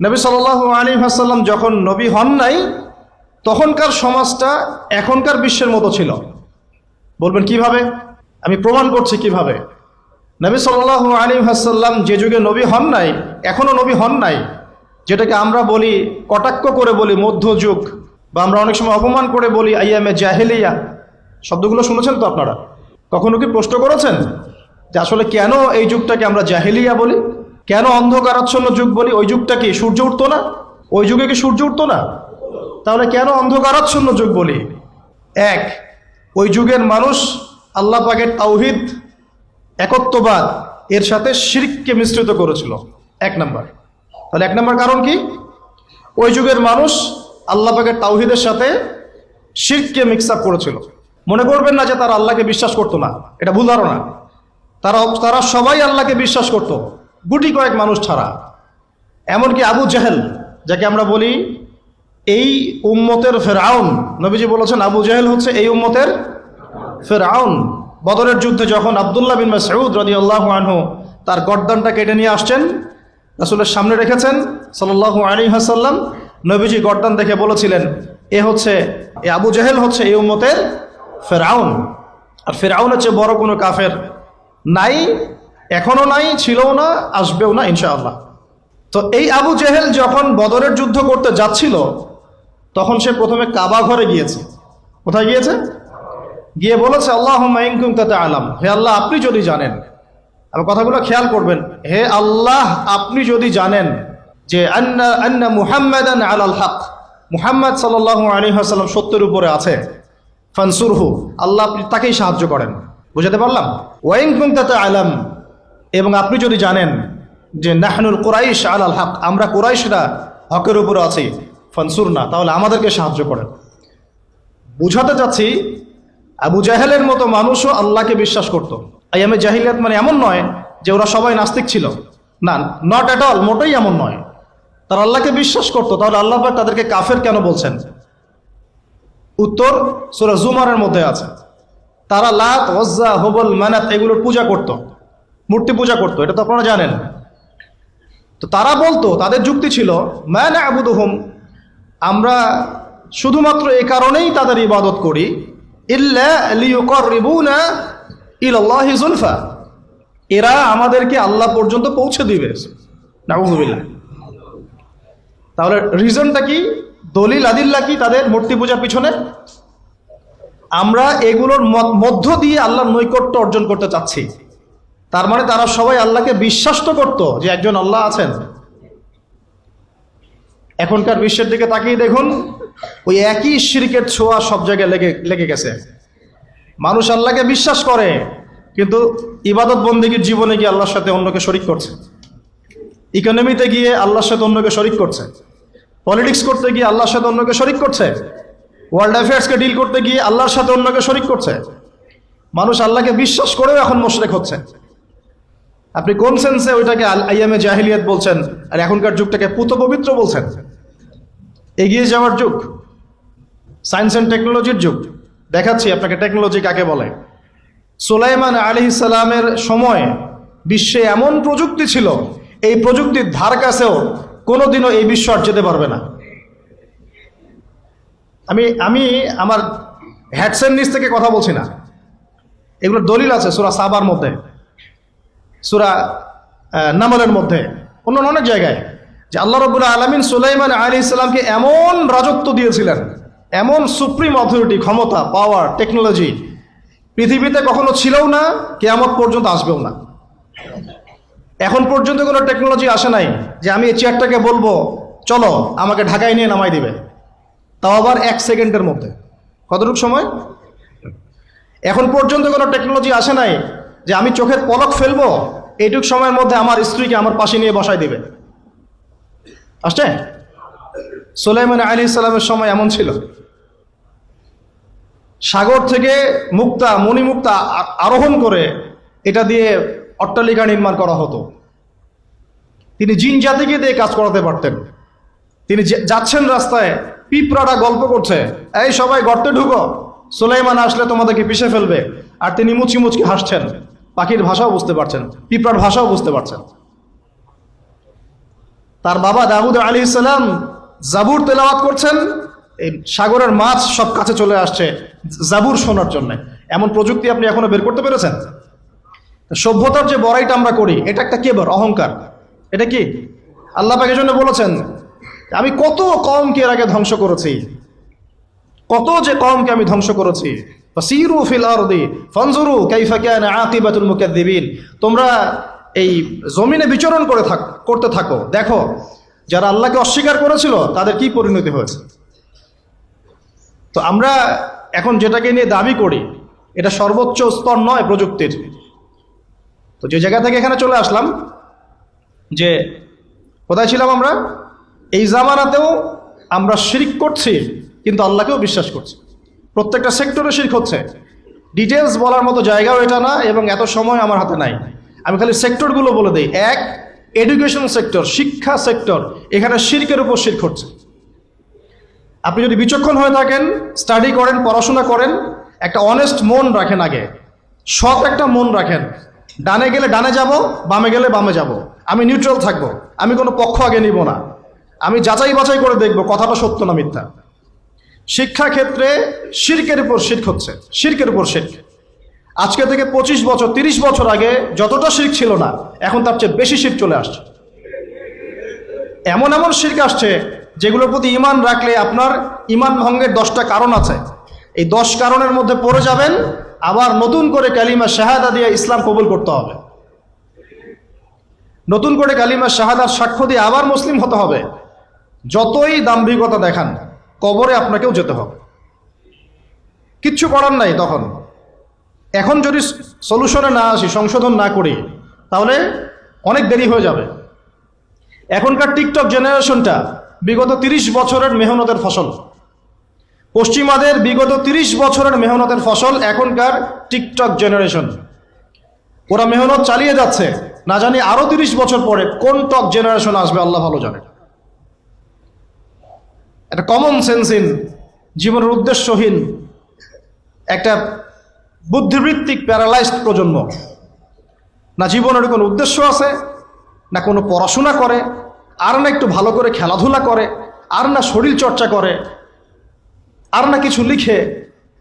নবী সাল আলী হাসাল্লাম যখন নবী হন নাই, তখনকার সমাজটা এখনকার বিশ্বের মতো ছিল। বলবেন কীভাবে? আমি প্রমাণ করছি কীভাবে। নবী সাল আলী হাসাল্লাম যে যুগে নবী হন নাই এখনও নবী হন নাই, যেটাকে আমরা বলি কটাক্ষ করে বলি মধ্যযুগ, বা আমরা অনেক সময় অপমান করে বলি আইয়ামে জাহেলিয়া। শব্দগুলো শুনেছেন তো আপনারা? কখনো কি প্রশ্ন করেছেন যে আসলে কেন এই যুগটাকে আমরা জাহেলিয়া বলি? কেন অন্ধকারাচ্ছন্ন যুগ বলি? ওই যুগটা কি? সূর্য উঠতো না? ওই যুগে কি সূর্য উঠতো না? তাহলে কেন অন্ধকারাচ্ছন্ন যুগ বলি? এক, ওই যুগের মানুষ আল্লাহ পাকের তাওহিদ, একত্ববাদ, এর সাথে শিরককে মিশ্রিত করেছিল। এক নাম্বার। তাহলে এক নাম্বার কারণ কি? ওই যুগের মানুষ আল্লাহ পাকের তাওহিদের সাথে শিরককে মিক্স আপ করেছিল। মনে করবেন না যে তারা আল্লাহকে বিশ্বাস করতো না। এটা ভুল ধারণা। তারা তারা সবাই আল্লাহকে বিশ্বাস করত। গুটি কয়েক মানুষ ছাড়া। এমনকি আবু জাহেল, যাকে আমরা বলি এই উম্মতের ফেরাউন। নবীজি বলেছেন, আবু জাহেল হচ্ছে এই উম্মতের ফেরাউন। বদরের যুদ্ধে যখন আবদুল্লাহ বিন মাসউদ রদি আল্লাহ আনহু তার গর্দানটা কেটে নিয়ে আসছেন, রাসুলের সামনে রেখেছেন, সাল্লাল্লাহু আলী হাসাল্লাম নবীজি গর্দান দেখে বলেছিলেন, এ হচ্ছে, এ আবু জাহেল হচ্ছে এই উম্মতের ফেরাউন। আর ফেরাউন হচ্ছে বড় কোনো কাফের নাই। এখনও নাই, ছিলও না, আসবেও না, ইনশাআল্লাহ। তো এই আবু জেহেল যখন বদরের যুদ্ধ করতে যাচ্ছিল, তখন সে প্রথমে কাবা ঘরে গিয়েছে। কোথায় গিয়েছে? গিয়ে বলেছে আল্লাহ মাইনকুম তাতে আলাম হে আল্লাহ, আপনি যদি জানেন আমার কথাগুলো খেয়াল করবেন, হে আল্লাহ, আপনি যদি জানেন যে আন্না আলাল হক, মুহাম্মদ সাল্লাল্লাহু আলাইহি ওয়াসাল্লাম সত্যের উপরে আছে, ফানসুরহু, আল্লাহ আপনি তাকেই সাহায্য করেন। বুঝাতে পারলাম? ওয়াইন কুমতাতে আলাম এবং আপনি যদি জানেন যে নাহনুল কোরাইশ আলাল হক, আমরা কোরাইশরা হকের উপরে আছি ফনসুর না তাহলে আমাদেরকে সাহায্য করেন। বুঝাতে চাচ্ছি, আবু জাহেলের মতো মানুষও আল্লাহকে বিশ্বাস করত। আইয়ামে জাহিলিয়াত মানে এমন নয় যে ওরা সবাই নাস্তিক ছিল। না নট অ্যাট অল মোটেই এমন নয়। তারা আল্লাহকে বিশ্বাস করতো, তাহলে আল্লাহ তাদেরকে কাফের কেন বলছেন? উত্তর সুরা জুমারের মধ্যে আছে। তারা লাত ওজ্জা হবল, মানাত, এগুলোর পূজা করত। মূর্তি পূজা করতো, এটা তো আপনারা জানেন। তো তারা বলতো, তাদের যুক্তি ছিল ম্যান আবুদুহুম আমরা শুধুমাত্র এ কারণেই তাদের ইবাদত করি, ইল্লা এরা আমাদেরকে আল্লাহ পর্যন্ত পৌঁছে দিবে। তাহলে রিজনটা কি? দলিল, আদিল্লা কি তাদের মূর্তি পূজার পিছনে? আমরা এগুলোর মধ্য দিয়ে আল্লাহর নৈকট্য অর্জন করতে চাচ্ছি। তার মানে তারা সবাই আল্লাহকে বিশ্বাস তো করতো যে একজন আল্লাহ আছেন। এখনকার বিশ্বের দিকে তাকিয়ে দেখুন, ওই একই শিরিকের ছোঁয়া সব জায়গায় লেগে লেগে গেছে। মানুষ আল্লাহকে বিশ্বাস করে, কিন্তু ইবাদত বন্দীগীর জীবনে গিয়ে আল্লাহর সাথে অন্যকে শরিক করছে। ইকোনমিতে গিয়ে আল্লাহর সাথে অন্যকে শরিক করছে। পলিটিক্স করতে গিয়ে আল্লাহর সাথে অন্যকে শরিক করছে। ওয়ার্ল্ড অ্যাফেয়ার্সকে ডিল করতে গিয়ে আল্লাহর সাথে অন্যকে শরিক করছে। মানুষ আল্লাহকে বিশ্বাস করেও এখন মোশরেক হচ্ছে। আপনি কোন সেন্সে ওইটাকে আল- আইয়ামে জাহিলিয়াত বলছেন? আর এখনকার যুগটাকে পুত পবিত্র বলছেন? এগিয়ে যাওয়ার যুগ সায়েন্স অ্যান্ড টেকনোলজির যুগ। দেখাচ্ছি আপনাকে টেকনোলজি কাকে বলে। সোলাইমান আলি সালামের সময় বিশ্বে এমন প্রযুক্তি ছিল, এই প্রযুক্তির ধার কাছেও কোনোদিনও এই বিশ্ব আর যেতে পারবে না। আমি আমি আমার হ্যাডসেন নিচ থেকে কথা বলছি না। এগুলোর দলিল আছে, সোরা সাবার মধ্যে। সুরা নামলের মধ্যে অন্য অনেক জায়গায়, যে আল্লাহ রবুল্লাহ আলমিন সুলাইমান আলী ইসলামকে এমন রাজত্ব দিয়েছিলেন, এমন সুপ্রিম অথরিটি, ক্ষমতা, পাওয়ার, টেকনোলজি, পৃথিবীতে কখনো ছিলও না, কেয়ামত পর্যন্ত আসবেও না। এখন পর্যন্ত কোনো টেকনোলজি আসে নাই, যে আমি এই চেয়ারটাকে বলব, চলো, আমাকে ঢাকায় নিয়ে নামাই দিবে। তাও আবার এক সেকেন্ডের মধ্যে। কতটুকু সময়? এখন পর্যন্ত কোনো টেকনোলজি আসে নাই, যে আমি চোখের পলক ফেলব এইটুক সময়ের মধ্যে আমার স্ত্রীকে আমার পাশে নিয়ে বসাই দিবে। আসছে? সোলাইমান আলী ইসলামের সময় এমন ছিল। সাগর থেকে মুক্তা, মণিমুক্তা আরোহণ করে এটা দিয়ে অট্টালিকা নির্মাণ করা হতো। তিনি জিন জাতিকে দিয়ে কাজ করাতে পারতেন। তিনি যাচ্ছেন রাস্তায়, পিঁপড়াটা গল্প করছে, এই সবাই গর্তে ঢুকো, সোলাইমান আসলে তোমাদেরকে পিষে ফেলবে। আর তিনি মুচি মুচকি হাসছেন। পাখির ভাষাও বুঝতে পারছেন, পিঁপড়ার ভাষাও বুঝতে পারছেন। তার বাবা দাউদ আলী ইসলাম জাবুর তেলাওয়াত করছেন, এই সাগরের মাছ সব কাছে চলে আসছে জাবুর শোনার জন্য। এমন প্রযুক্তি আপনি এখনও বের করতে পেরেছেন? সভ্যতার যে বড়াইটা আমরা করি, এটা একটা কেবর অহংকার। এটা কি? আল্লাহ পাকের জন্য বলেছেন, আমি কত কমকে এর আগে ধ্বংস করেছি, কত যে কমকে আমি ধ্বংস করেছি ফাসিরু ফিল আরদি, ফানজুরু কাইফা কানা আকিবাতুল মুকাদ্দিবিন। তোমরা এই জমিনে বিচরণ করে থাক, করতে থাকো। দেখো, যারা আল্লাহকে অস্বীকার করেছিল, তাদের কি পরিণতি হয়েছে? তো আমরা এখন যেটাকে নিয়ে দাবি করি, এটা সর্বোচ্চ স্তর নয় প্রযুক্তির। তো যে জায়গা থেকে এখানে চলে আসলাম, যে কোথায় ছিলাম আমরা? এই জামানাতেও আমরা শিরিক করছি, কিন্তু আল্লাহকেও বিশ্বাস করছি। প্রত্যেকটা সেক্টরে শিরিক হচ্ছে। ডিটেলস বলার মতো জায়গাও এটা না এবং এত সময় আমার হাতে নাই। আমি খালি সেক্টরগুলো বলে দিই। এক এডুকেশন সেক্টর শিক্ষা সেক্টর এখানে শির্কের উপর শির্ক হচ্ছে। আপনি যদি বিচক্ষণ হয়ে থাকেন স্টাডি করেন, পড়াশোনা করেন, একটা অনেস্ট মন রাখেন আগে। সৎ একটা মন রাখেন। ডানে গেলে ডানে যাব, বামে গেলে বামে যাব। আমি নিউট্রাল থাকব। আমি কোনো পক্ষ আগে নিব না। আমি যাচাই বাছাই করে দেখব, কথাটা সত্য না মিথ্যা। শিক্ষা ক্ষেত্রে শির্কের উপর শির্ক হচ্ছে, শির্কের উপর শির্ক। আজকে থেকে পঁচিশ বছর, তিরিশ বছর আগে যতটা শির্ক ছিল না, এখন তার চেয়ে বেশি শির্ক চলে আসছে। এমন এমন শির্ক আসছে যেগুলোর প্রতি ইমান রাখলে আপনার ইমান ভঙ্গের দশটা কারণ আছে। এই দশ কারণের মধ্যে পড়ে যাবেন, আবার নতুন করে কালিমা শাহাদা দিয়ে ইসলাম কবুল করতে হবে। নতুন করে কালিমা শাহাদার সাক্ষ্য দিয়ে আবার মুসলিম হতে হবে। যতই দাম্ভিকতা দেখান কবরে আপনাকেও যেতে হবে। কিচ্ছু করার নাই তখন। এখন যদি সলিউশনে না আসি, সংশোধন না করি, তাহলে অনেক দেরি হয়ে যাবে। এখনকার টিকটক জেনারেশনটা বিগত তিরিশ বছরের মেহনতের ফসল। পশ্চিমাদের বিগত তিরিশ বছরের মেহনতের ফসল এখনকার টিকটক জেনারেশন। ওরা মেহনত চালিয়ে যাচ্ছে। না জানি আরও তিরিশ বছর পরে কোন টক জেনারেশন আসবে, আল্লাহ ভালো জানে। একটা কমন সেন্সহীন জীবনের উদ্দেশ্যহীন একটা বুদ্ধিবৃত্তিক প্যারালাইজড প্রজন্ম। না জীবনের কোনো উদ্দেশ্য আছে, না কোনো পড়াশোনা করে, আর না একটু ভালো করে খেলাধুলা করে, আর না শরীর চর্চা করে, আর না কিছু লিখে,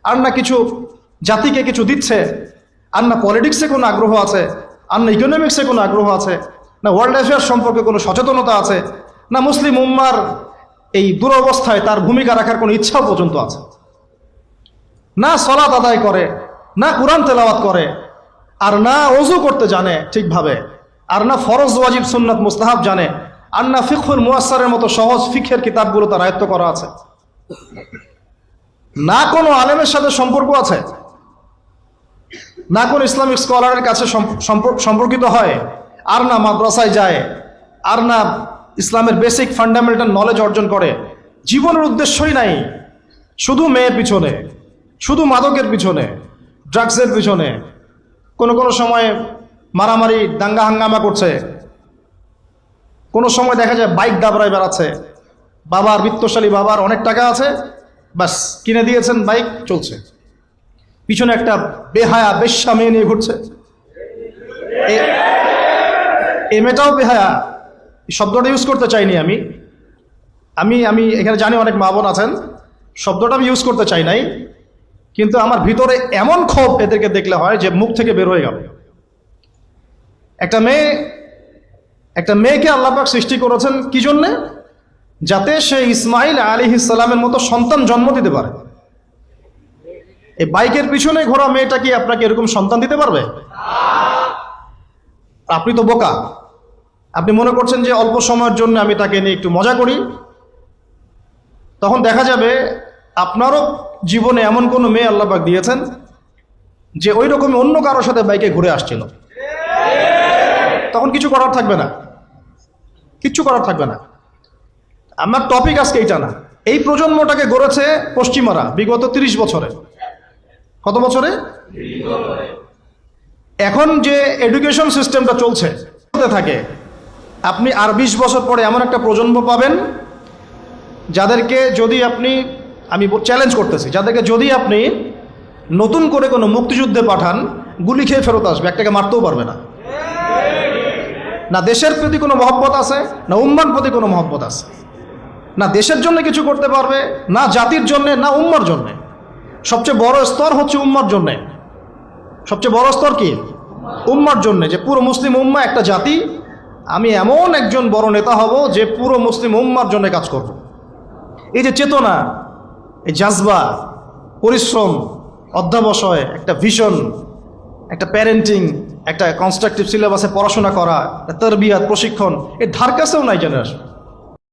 আর না কিছু জাতিকে কিছু দিচ্ছে, আর না পলিটিক্সে কোনো আগ্রহ আছে, আর না ইকোনমিক্সে কোনো আগ্রহ আছে, না ওয়ার্ল্ড অ্যাফেয়ার্স সম্পর্কে কোনো সচেতনতা আছে, না মুসলিম উম্মার এই দুরবস্থায় তার ভূমিকা রাখার কোনো ইচ্ছাও পর্যন্ত আছে। না সলাত আদায় করে, না কোরআন তেলাওয়াত করে, আর না অজু করতে জানে ঠিকভাবে, আর না ফরজ, ওয়াজিব, সুন্নাত, মুস্তাহাব জানে, আর না ফিখুল মুয়াসারের মতো সহজ ফিখের কিতাবগুলো তার আয়ত্ত করা আছে। না কোনো আলেমের সাথে সম্পর্ক আছে? না কোনো ইসলামিক স্কলারের কাছে সম্পর্কিত হয়? আর না মাদ্রাসায় যায়? আর না ইসলামের বেসিক ফান্ডামেন্টাল নলেজ অর্জন করে। জীবনের উদ্দেশ্যই নাই। শুধু মেয়ের পিছনে, শুধু মাদকের পিছনে ড্রাগসের পিছনে। কোনো কোনো সময় মারামারি, দাঙ্গা হাঙ্গামা করছে। কোনো সময় দেখা যায় বাইক দাবড়ায় বেড়াচ্ছে। বাবার বিত্তশালী বাবার অনেক টাকা আছে বাস কিনে দিয়েছেন বাইক চলছে। পিছনে একটা বেহায়া, বেশ্যা মেয়ে নিয়ে ঘুরছে। এ- মেয়েটাও বেহায়া। শব্দটা ইউজ করতে চাইনি আমি। আমি আমি এখানে জানি অনেক মা বোন আছেন, শব্দটা আমি ইউজ করতে চাই নাই, কিন্তু আমার ভিতরে এমন ক্ষোভ এদেরকে দেখলে হয় যে মুখ থেকে বের হয়ে গেল। একটা মেয়ে, একটা মেয়েকে আল্লাপাক সৃষ্টি করেছেন কি জন্যে? যাতে সে ইসমাইল আলী ইসালামের মতো সন্তান জন্ম দিতে পারে। এই বাইকের পিছনে ঘোরা মেয়েটা কি আপনাকে এরকম সন্তান দিতে পারবে? আপনি তো বোকা। আপনি মনে করছেন যে অল্প সময়ের জন্য আমি তাকে নিয়ে একটু মজা করি? তখন দেখা যাবে আপনারও জীবনে এমন কোনো মেয়ে আল্লাপাক দিয়েছেন যে ওই রকম অন্য কারোর সাথে বাইকে ঘুরে আসছিল। তখন কিছু করার থাকবে না। কিচ্ছু করার থাকবে না। আমার টপিক আজকে এইটা না। এই প্রজন্মটাকে গড়েছে পশ্চিমারা বিগত তিরিশ বছরে। কত বছরে? এখন যে এডুকেশন সিস্টেমটা চলছে থাকে আপনি আর বিশ বছর পরে এমন একটা প্রজন্ম পাবেন যাদেরকে যদি আপনি, আমি চ্যালেঞ্জ করতেছি, যাদেরকে যদি আপনি নতুন করে কোনো মুক্তিযুদ্ধে পাঠান, গুলি খেয়ে ফেরত আসবে, একটাকে মারতেও পারবে না। না দেশের প্রতি কোনো মহব্বত আছে, না উম্মার প্রতি কোনো মহব্বত আছে। না দেশের জন্য কিছু করতে পারবে, না জাতির জন্যে, না উম্মার জন্যে। সবচেয়ে বড় স্তর হচ্ছে উম্মার জন্যে। সবচেয়ে বড় স্তর কি? উম্মার জন্যে, যে পুরো মুসলিম উম্মা একটা জাতি আমি এমন একজন বড় নেতা হব যে পুরো মুসলিম উম্মার জন্য কাজ করব। এই যে চেতনা, এই জাজবা, পরিশ্রম, অধ্যাবসয়, একটা ভিশন একটা প্যারেন্টিং একটা কনস্ট্রাকটিভ সিলেবাসে পড়াশোনা করা তরবিয়াত, প্রশিক্ষণ, এর ধার কাছেও নাই জেনারেশন